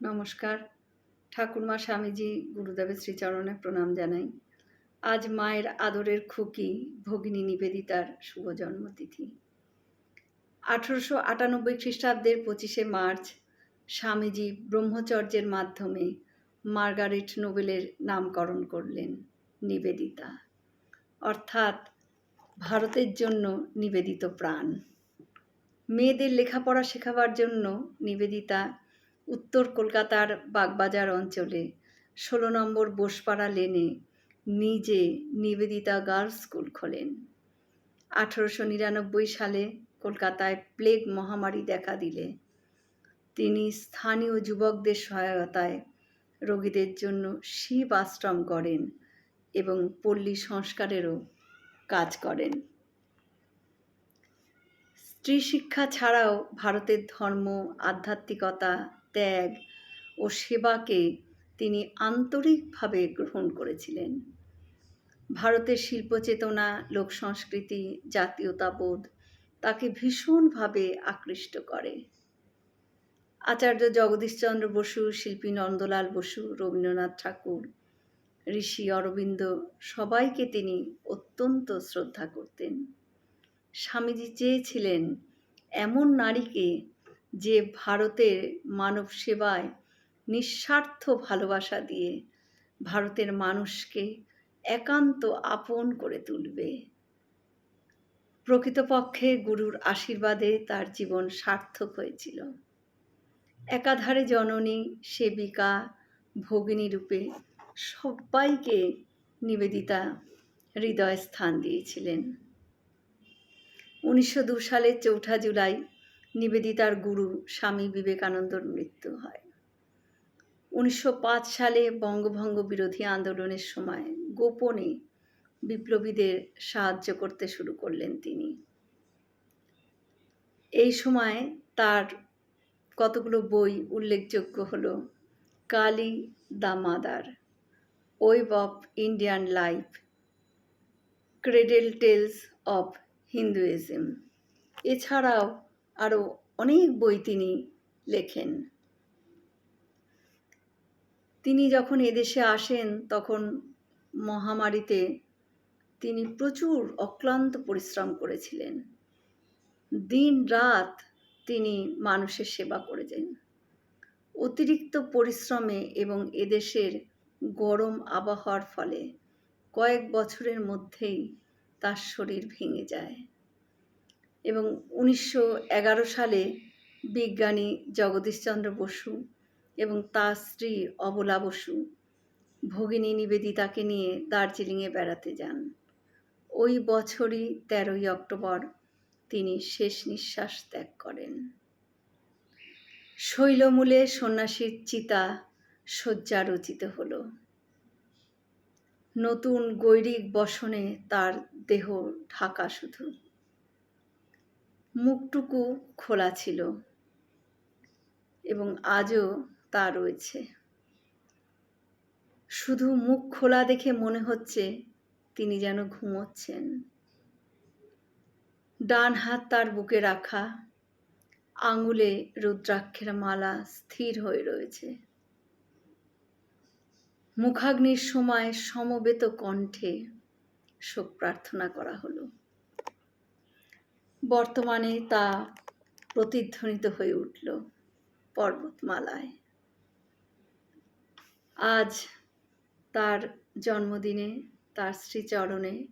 নমস্কার। ঠাকুরমা স্বামীজি গুরুদেবের শ্রীচরণে প্রণাম জানাই। আজ মায়ের আদরের খুকি, ভগিনী নিবেদিতার শুভ জন্মতিথি। আঠেরোশো আটানব্বই খ্রিস্টাব্দের পঁচিশে মার্চ স্বামীজি ব্রহ্মচর্যের মাধ্যমে মার্গারেট নোবেলের নামকরণ করলেন নিবেদিতা। অর্থাৎ ভারতের জন্য নিবেদিত প্রাণ। মেয়েদের লেখাপড়া শেখাবার জন্য নিবেদিতা উত্তর কলকাতার বাগবাজার অঞ্চলে ষোলো নম্বর বোসপাড়া লেনে নিজে নিবেদিতা গার্লস স্কুল খোলেন। আঠেরোশো নিরানব্বই সালে কলকাতায় প্লেগ মহামারী দেখা দিলে। তিনি স্থানীয় যুবকদের সহায়তায় রোগীদের জন্য শিব আশ্রম করেন এবং পল্লী সংস্কারেরও কাজ করেন। স্ত্রী শিক্ষা ছাড়াও ভারতের ধর্ম, আধ্যাত্মিকতা ত্যাগ ও সেবাকে তিনি আন্তরিকভাবে গ্রহণ করেছিলেন। ভারতের শিল্পচেতনা লোক সংস্কৃতি জাতীয়তাবোধ তাকে ভীষণভাবে আকৃষ্ট করে। আচার্য জগদীশচন্দ্র বসু, শিল্পী নন্দলাল বসু, রবীন্দ্রনাথ ঠাকুর, ঋষি অরবিন্দ সবাইকে তিনি অত্যন্ত শ্রদ্ধা করতেন। স্বামীজি চেয়েছিলেন এমন নারীকে যে ভারতের মানব সেবায় নিঃস্বার্থ ভালোবাসা দিয়ে ভারতের মানুষকে একান্ত আপন করে তুলবে। প্রকৃতপক্ষে গুরুর আশীর্বাদে তার জীবন সার্থক হয়েছিল। একাধারে জননী, সেবিকা, ভগিনী রূপে সবাইকে নিবেদিতা হৃদয় স্থান দিয়েছিলেন। উনিশশো দু সালের চৌঠা জুলাই নিবেদিতার গুরু স্বামী বিবেকানন্দর মৃত্যু হয়। উনিশশো পাঁচ সালে বঙ্গভঙ্গ বিরোধী আন্দোলনের সময় গোপনে বিপ্লবীদের সাহায্য করতে শুরু করলেন তিনি। এই সময় তার কতগুলো বই উল্লেখযোগ্য হল Kali the mother web of Indian life, cradle tales of Hinduism. এছাড়াও আরও অনেক বই তিনি লেখেন। তিনি যখন এদেশে আসেন, তখন মহামারীতে তিনি প্রচুর অক্লান্ত পরিশ্রম করেছিলেন। দিন রাত তিনি মানুষের সেবা করেছেন। অতিরিক্ত পরিশ্রমে এবং এদেশের গরম আবহাওয়ার ফলে কয়েক বছরের মধ্যেই তার শরীর ভেঙে যায়। এবং উনিশশো এগারো সালে বিজ্ঞানী জগদীশচন্দ্র বসু এবং তার স্ত্রী অবলা বসু ভগিনী নিবেদিতাকে নিয়ে দার্জিলিংয়ে বেড়াতে যান। ওই বছরই তেরোই অক্টোবর তিনি শেষ নিঃশ্বাস ত্যাগ করেন। শৈলমূলে সন্ন্যাসীর চিতা শয্যা রচিত হল। নতুন গৈরিক বসনে তার দেহ ঢাকা শুধু। মুখটুকু খোলা ছিল এবং আজও তা রয়েছে। শুধু মুখ খোলা দেখে মনে হচ্ছে তিনি যেন ঘুমোচ্ছেন। ডান হাত তার বুকে রাখা, আঙুলে রুদ্রাক্ষের মালা স্থির হয়ে রয়েছে। মুখাগ্নির সময় সমবেত কণ্ঠে শোক প্রার্থনা করা হলো। বর্তমানে তা প্রতিধ্বনিত হয়ে উঠল পর্বতমালায়। আজ তার জন্মদিনে, তার শ্রীচরণে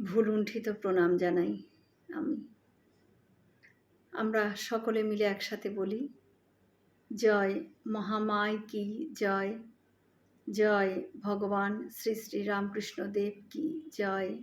ভুলুণ্ঠিত প্রণাম জানাই আমি। আমরা সকলে মিলে একসাথে বলি, জয় মহামায় কি, জয় জয় ভগবান শ্রী শ্রী রামকৃষ্ণ দেব কি, জয়